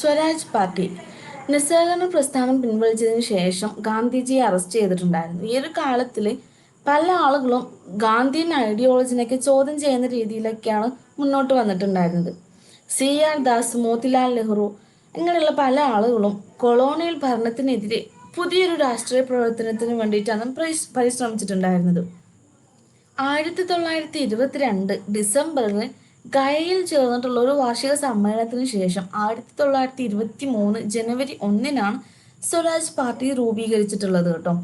Swaraj party നിസ്സഹകരണ പ്രസ്ഥാനം പിൻവലിച്ചതിന് ശേഷം ഗാന്ധിജിയെ അറസ്റ്റ് ചെയ്തിട്ടുണ്ടായിരുന്നു. ഈ ഒരു കാലത്തിൽ പല ആളുകളും ഗാന്ധിയൻ ഐഡിയോളജിനൊക്കെ ചോദ്യം ചെയ്യുന്ന രീതിയിലൊക്കെയാണ് മുന്നോട്ട് വന്നിട്ടുണ്ടായിരുന്നത്. സി ആർ ദാസ് മോത്തിലാൽ നെഹ്റു ഇങ്ങനെയുള്ള പല ആളുകളും കൊളോണിയൽ ഭരണത്തിനെതിരെ പുതിയൊരു രാഷ്ട്രീയ പ്രവർത്തനത്തിന് വേണ്ടിയിട്ടാണ് പരിശ്- പരിശ്രമിച്ചിട്ടുണ്ടായിരുന്നത്. ആയിരത്തി തൊള്ളായിരത്തി ഇരുപത്തിരണ്ട് ഡിസംബറിൽ ഗയയിൽ ചേർന്നിട്ടുള്ള ഒരു വാർഷിക സമ്മേളനത്തിന് ശേഷം ആയിരത്തി തൊള്ളായിരത്തി ഇരുപത്തി മൂന്ന് ജനുവരി ഒന്നിനാണ് സ്വരാജ് പാർട്ടി രൂപീകരിച്ചിട്ടുള്ളത് കേട്ടോ.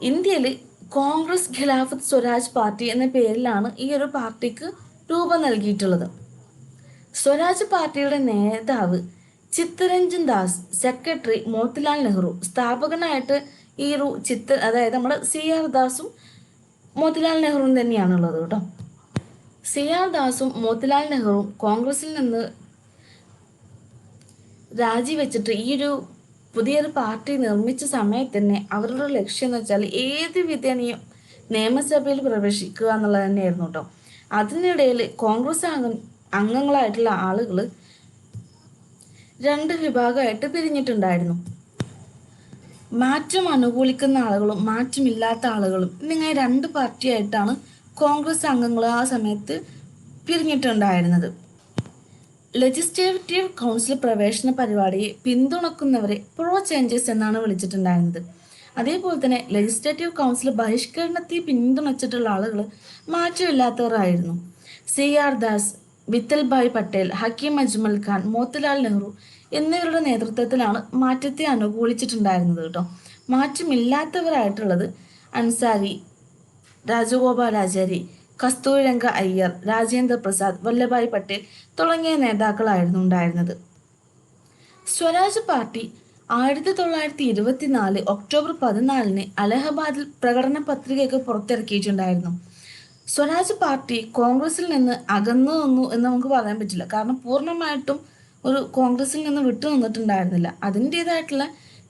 ഇന്ത്യയിൽ കോൺഗ്രസ് ഖിലാഫത്ത് സ്വരാജ് പാർട്ടി എന്ന പേരിലാണ് ഈ ഒരു പാർട്ടിക്ക് രൂപം നൽകിയിട്ടുള്ളത്. സ്വരാജ് പാർട്ടിയുടെ നേതാവ് ചിത്തരഞ്ജൻ ദാസ് സെക്രട്ടറി മോത്തിലാൽ നെഹ്റു സ്ഥാപകനായിട്ട് ഈ ഒരു ചിത്ത അതായത് നമ്മുടെ സി ആർ ദാസും മോത്തിലാൽ നെഹ്റുവും തന്നെയാണുള്ളത് കേട്ടോ. സി ആർ ദാസും മോത്തിലാൽ നെഹ്റുവും കോൺഗ്രസിൽ നിന്ന് രാജിവെച്ചിട്ട് ഈ ഒരു പുതിയൊരു പാർട്ടി നിർമ്മിച്ച സമയത്ത് തന്നെ അവരുടെ ലക്ഷ്യം എന്ന് വെച്ചാൽ ഏത് വിധേനയും നിയമസഭയിൽ പ്രവേശിക്കുക എന്നുള്ളത് തന്നെയായിരുന്നു കേട്ടോ. അതിനിടയിൽ കോൺഗ്രസ് അംഗ അംഗങ്ങളായിട്ടുള്ള ആളുകൾ രണ്ട് വിഭാഗമായിട്ട് പിരിഞ്ഞിട്ടുണ്ടായിരുന്നു. മാറ്റം അനുകൂലിക്കുന്ന ആളുകളും മാറ്റമില്ലാത്ത ആളുകളും എന്നിങ്ങനെ രണ്ട് പാർട്ടിയായിട്ടാണ് കോൺഗ്രസ് അംഗങ്ങൾ ആ സമയത്ത് പിരിഞ്ഞിട്ടുണ്ടായിരുന്നത്. ലെജിസ്ലേറ്റീവ് കൗൺസിൽ പ്രവേശന പരിപാടിയെ പിന്തുണക്കുന്നവരെ പ്രോ ചേഞ്ചസ് എന്നാണ് വിളിച്ചിട്ടുണ്ടായിരുന്നത്. അതേപോലെ തന്നെ ലെജിസ്ലേറ്റീവ് കൗൺസിൽ ബഹിഷ്കരണത്തെ പിന്തുണച്ചിട്ടുള്ള ആളുകൾ മാറ്റമില്ലാത്തവരായിരുന്നു. സി ആർ ദാസ് വിത്തൽഭായ് പട്ടേൽ ഹക്കീം അജ്മൽ ഖാൻ മോത്തിലാൽ നെഹ്റു എന്നിവരുടെ നേതൃത്വത്തിലാണ് മാറ്റത്തെ അനുകൂലിച്ചിട്ടുണ്ടായിരുന്നത് കേട്ടോ. മാറ്റമില്ലാത്തവരായിട്ടുള്ളത് അൻസാരി രാജഗോപാലാചാരി കസ്തൂരംഗ അയ്യർ രാജേന്ദ്ര പ്രസാദ് വല്ലഭായ് പട്ടേൽ തുടങ്ങിയ നേതാക്കളായിരുന്നു ഉണ്ടായിരുന്നത്. സ്വരാജ് പാർട്ടി ആയിരത്തി തൊള്ളായിരത്തി ഇരുപത്തിനാല് ഒക്ടോബർ പതിനാലിന് അലഹബാദിൽ പ്രകടന പത്രികയൊക്കെ പുറത്തിറക്കിയിട്ടുണ്ടായിരുന്നു. സ്വരാജ് പാർട്ടി കോൺഗ്രസിൽ നിന്ന് അകന്നു നിന്നു എന്ന് നമുക്ക് പറയാൻ പറ്റില്ല. കാരണം പൂർണമായിട്ടും ഒരു കോൺഗ്രസിൽ നിന്ന് വിട്ടു നിന്നിട്ടുണ്ടായിരുന്നില്ല. അതിന്റെതായിട്ടുള്ള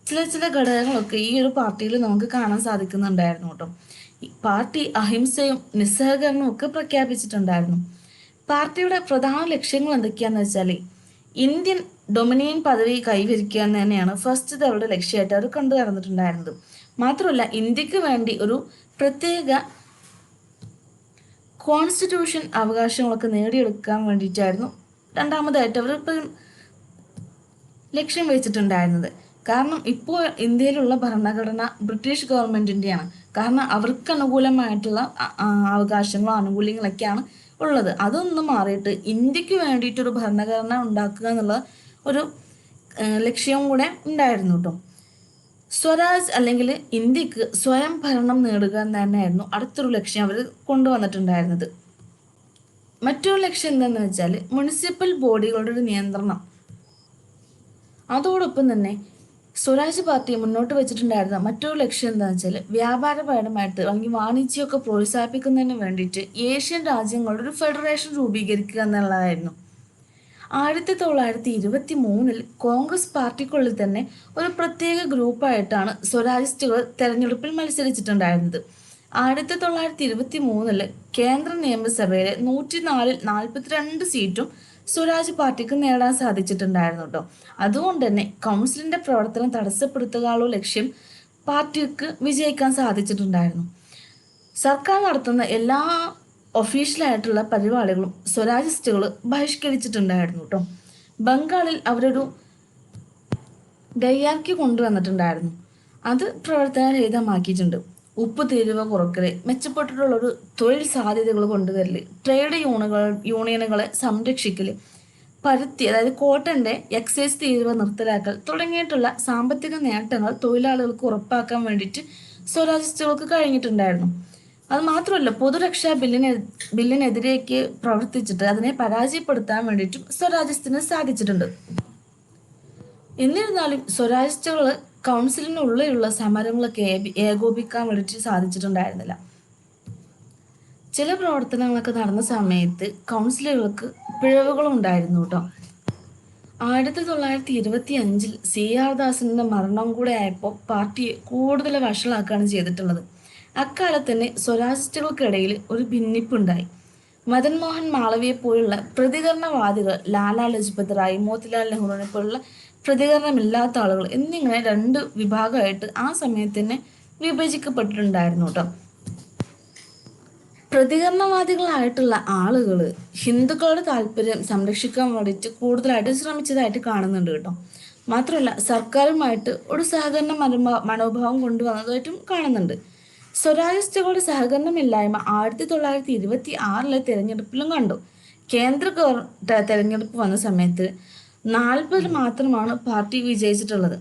ചില ചില ഘടകങ്ങളൊക്കെ ഈ ഒരു പാർട്ടിയിൽ നമുക്ക് കാണാൻ സാധിക്കുന്നുണ്ടായിരുന്നു കേട്ടോ. പാർട്ടി അഹിംസയും നിസ്സഹകരണവും ഒക്കെ പ്രഖ്യാപിച്ചിട്ടുണ്ടായിരുന്നു. പാർട്ടിയുടെ പ്രധാന ലക്ഷ്യങ്ങൾ എന്തൊക്കെയാന്ന് വെച്ചാൽ ഇന്ത്യൻ ഡൊമിനിയൻ പദവി കൈവരിക്കുക എന്ന് തന്നെയാണ് ഫസ്റ്റ് അവരുടെ ലക്ഷ്യമായിട്ട് അവർ കണ്ടു നടന്നിട്ടുണ്ടായിരുന്നത്. മാത്രമല്ല ഇന്ത്യയ്ക്ക് വേണ്ടി ഒരു പ്രത്യേക കോൺസ്റ്റിറ്റ്യൂഷൻ അവകാശങ്ങളൊക്കെ നേടിയെടുക്കാൻ വേണ്ടിയിട്ടായിരുന്നു രണ്ടാമതായിട്ട് അവർ ലക്ഷ്യം വെച്ചിട്ടുണ്ടായിരുന്നത്. കാരണം ഇപ്പോൾ ഇന്ത്യയിലുള്ള ഭരണഘടന ബ്രിട്ടീഷ് ഗവൺമെന്റിന്റെയാണ്. കാരണം അവർക്ക് അനുകൂലമായിട്ടുള്ള അവകാശങ്ങളും ആനുകൂല്യങ്ങളൊക്കെയാണ് ഉള്ളത്. അതൊന്നും മാറിയിട്ട് ഇന്ത്യയ്ക്ക് വേണ്ടിയിട്ടൊരു ഭരണഘടന ഉണ്ടാക്കുക എന്നുള്ള ഒരു ലക്ഷ്യവും കൂടെ ഉണ്ടായിരുന്നു കേട്ടോ സ്വരാജ് അല്ലെങ്കിൽ ഇന്ത്യയ്ക്ക് സ്വയം ഭരണം നേടുക എന്ന് തന്നെയായിരുന്നു അടുത്തൊരു ലക്ഷ്യം അവർ കൊണ്ടുവന്നിട്ടുണ്ടായിരുന്നത്. മറ്റൊരു ലക്ഷ്യം എന്താണെന്ന് വെച്ചാൽ മുനിസിപ്പൽ ബോഡികളുടെ ഒരു നിയന്ത്രണം. അതോടൊപ്പം തന്നെ സ്വരാജ് പാർട്ടി മുന്നോട്ട് വെച്ചിട്ടുണ്ടായിരുന്ന മറ്റൊരു ലക്ഷ്യം എന്താണെന്ന് വെച്ചാൽ വ്യാപാരപരമായിട്ട് അല്ലെങ്കിൽ വാണിജ്യമൊക്കെ പ്രോത്സാഹിപ്പിക്കുന്നതിന് വേണ്ടിയിട്ട് ഏഷ്യൻ രാജ്യങ്ങളുടെ ഒരു ഫെഡറേഷൻ രൂപീകരിക്കുക എന്നുള്ളതായിരുന്നു. ആയിരത്തി തൊള്ളായിരത്തി ഇരുപത്തി മൂന്നിൽ കോൺഗ്രസ് പാർട്ടിക്കുള്ളിൽ തന്നെ ഒരു പ്രത്യേക ഗ്രൂപ്പായിട്ടാണ് സ്വരാജിസ്റ്റുകൾ തെരഞ്ഞെടുപ്പിൽ മത്സരിച്ചിട്ടുണ്ടായിരുന്നത്. ആയിരത്തി തൊള്ളായിരത്തി ഇരുപത്തി മൂന്നിൽ കേന്ദ്ര നിയമസഭയിലെ നൂറ്റിനാലിൽ നാൽപ്പത്തിരണ്ട് സീറ്റും സ്വരാജ് പാർട്ടിക്ക് നേടാൻ സാധിച്ചിട്ടുണ്ടായിരുന്നു കേട്ടോ അതുകൊണ്ട് തന്നെ കൗൺസിലിന്റെ പ്രവർത്തനം തടസ്സപ്പെടുത്തുകയുള്ള ലക്ഷ്യം പാർട്ടിക്ക് വിജയിക്കാൻ സാധിച്ചിട്ടുണ്ടായിരുന്നു. സർക്കാർ നടത്തുന്ന എല്ലാ ഒഫീഷ്യലായിട്ടുള്ള പരിപാടികളും സ്വരാജിസ്റ്റുകൾ ബഹിഷ്കരിച്ചിട്ടുണ്ടായിരുന്നു കേട്ടോ ബംഗാളിൽ അവരൊരു ഡയാർക്കി കൊണ്ടുവന്നിട്ടുണ്ടായിരുന്നു. അത് പ്രവർത്തനരഹിതമാക്കിയിട്ടുണ്ട്. ഉപ്പ് തീരുവ കുറക്കൽ മെച്ചപ്പെട്ടിട്ടുള്ള ഒരു തൊഴിൽ സാധ്യതകൾ കൊണ്ടുവരൽ ട്രേഡ് യൂണുകൾ യൂണിയനുകളെ സംരക്ഷിക്കൽ പരുത്തി അതായത് കോട്ടന്റെ എക്സൈസ് തീരുവ നിർത്തലാക്കൽ തുടങ്ങിയിട്ടുള്ള സാമ്പത്തിക നേട്ടങ്ങൾ തൊഴിലാളികൾക്ക് ഉറപ്പാക്കാൻ വേണ്ടിയിട്ട് സ്വരാജിസ്റ്റുകൾക്ക് കഴിഞ്ഞിട്ടുണ്ടായിരുന്നു. അത് മാത്രമല്ല പൊതുരക്ഷാ ബില്ലിനെ ബില്ലിനെതിരേക്ക് പ്രവർത്തിച്ചിട്ട് അതിനെ പരാജയപ്പെടുത്താൻ വേണ്ടിയിട്ടും സ്വരാജ്യത്തിന് സാധിച്ചിട്ടുണ്ട്. എന്നിരുന്നാലും സ്വരാജിസ്റ്റുകൾ കൗൺസിലിനുള്ളിലുള്ള സമരങ്ങളൊക്കെ ഏകോപിക്കാൻ വേണ്ടിയിട്ട് സാധിച്ചിട്ടുണ്ടായിരുന്നില്ല. ചില പ്രവർത്തനങ്ങളൊക്കെ നടന്ന സമയത്ത് കൗൺസിലുകൾക്ക് പിഴവുകളും ഉണ്ടായിരുന്നു കേട്ടോ. ആയിരത്തി തൊള്ളായിരത്തി ഇരുപത്തി അഞ്ചിൽ സി ആർ ദാസിന്റെ മരണം കൂടെ ആയപ്പോൾ പാർട്ടിയെ കൂടുതൽ വഷളാക്കുകയാണ് ചെയ്തിട്ടുള്ളത്. അക്കാലത്ത് തന്നെ സ്വരാജിസ്റ്റുകൾക്കിടയിൽ ഒരു ഭിന്നിപ്പുണ്ടായി. മദൻ മോഹൻ മാളവിയെ പോലുള്ള പ്രതികരണവാദികൾ ലാലാ ലജ്പത് റായ് മോത്തിലാൽ നെഹ്റുവിനെ പോലുള്ള പ്രതികരണമില്ലാത്ത ആളുകൾ എന്നിങ്ങനെ രണ്ട് വിഭാഗമായിട്ട് ആ സമയത്ത് തന്നെ വിഭജിക്കപ്പെട്ടിട്ടുണ്ടായിരുന്നു കേട്ടോ. പ്രതികരണവാദികളായിട്ടുള്ള ആളുകൾ ഹിന്ദുക്കളുടെ താല്പര്യം സംരക്ഷിക്കാൻ വേണ്ടിയിട്ട് കൂടുതലായിട്ട് ശ്രമിച്ചതായിട്ട് കാണുന്നുണ്ട് കേട്ടോ. മാത്രമല്ല സർക്കാരുമായിട്ട് ഒരു സഹകരണ മനോഭാ മനോഭാവം കൊണ്ടുവന്നതായിട്ടും കാണുന്നുണ്ട്. സ്വരാജിസ്റ്റുകളുടെ സഹകരണമില്ലായ്മ ആയിരത്തി തൊള്ളായിരത്തി ഇരുപത്തി ആറിലെ തിരഞ്ഞെടുപ്പിലും കണ്ടു. കേന്ദ്ര ഗവർ തെരഞ്ഞെടുപ്പ് വന്ന സമയത്ത് നാൽപ്പതിൽ മാത്രമാണ് പാർട്ടി വിജയിച്ചിട്ടുള്ളത്.